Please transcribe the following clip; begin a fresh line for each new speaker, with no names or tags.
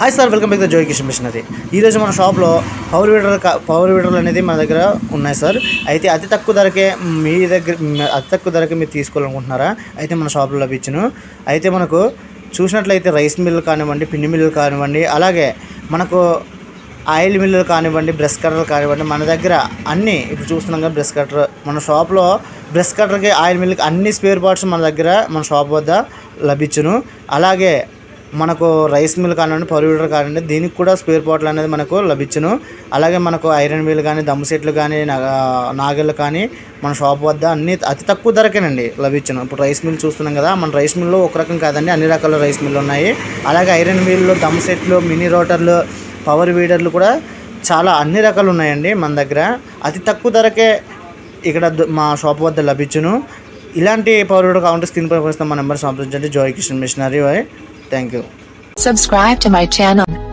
Hi sir welcome back the Joy Kishan machinery ఈరోజు మన షాప్లో పవర్ వీడర్ పవర్ వీడర్లు అనేది మన దగ్గర ఉన్నాయి సార్ అయితే అతి తక్కువ ధరకే మీ దగ్గర అతి తక్కువ ధరకే మీరు తీసుకోవాలనుకుంటున్నారా? అయితే మన షాప్లో లభించును. అయితే మనకు చూసినట్లయితే రైస్ మిల్లు కానివ్వండి పిండి మిల్లు కానివ్వండి అలాగే మనకు ఆయిల్ మిల్లులు కానివ్వండి బ్రష్ కట్టర్లు కానివ్వండి మన దగ్గర అన్నీ ఇప్పుడు చూస్తున్నాం కదా బ్రష్ కట్టర్ మన షాప్లో బ్రష్ కట్టర్కి ఆయిల్ మిల్కి అన్ని స్పేర్ పార్ట్స్ మన దగ్గర మన షాప్ వద్ద లభించును. అలాగే మనకు రైస్ మిల్ కానివ్వండి పవర్ వీడర్ కానివ్వండి దీనికి కూడా స్పేర్ పార్ట్లు అనేది మనకు లభించును అలాగే మనకు ఐరన్ వీల్ కానీ దమ్ సెట్లు కానీ నాగళ్ళు కానీ మన షాప్ వద్ద అన్ని అతి తక్కువ ధరకేనండి లభించును ఇప్పుడు రైస్ మిల్ చూస్తున్నాం కదా మన రైస్ మిల్లో ఒక రకం కాదండి అన్ని రకాల రైస్ మిల్లు ఉన్నాయి. అలాగే ఐరన్ వీళ్ళు దమ్ సెట్లు మినీ రోటర్లు పవర్ వీడర్లు కూడా చాలా అన్ని రకాలు ఉన్నాయండి మన దగ్గర. అతి తక్కువ ధరకే ఇక్కడ మా షాప్ వద్ద లభించును ఇలాంటి పవర్ వీడర్ కావాలంటే స్క్రీన్ పై వస్తే మా నెంబర్ సంప్రదించండి. Joy Kishan machinery Thank you.
Subscribe to my channel.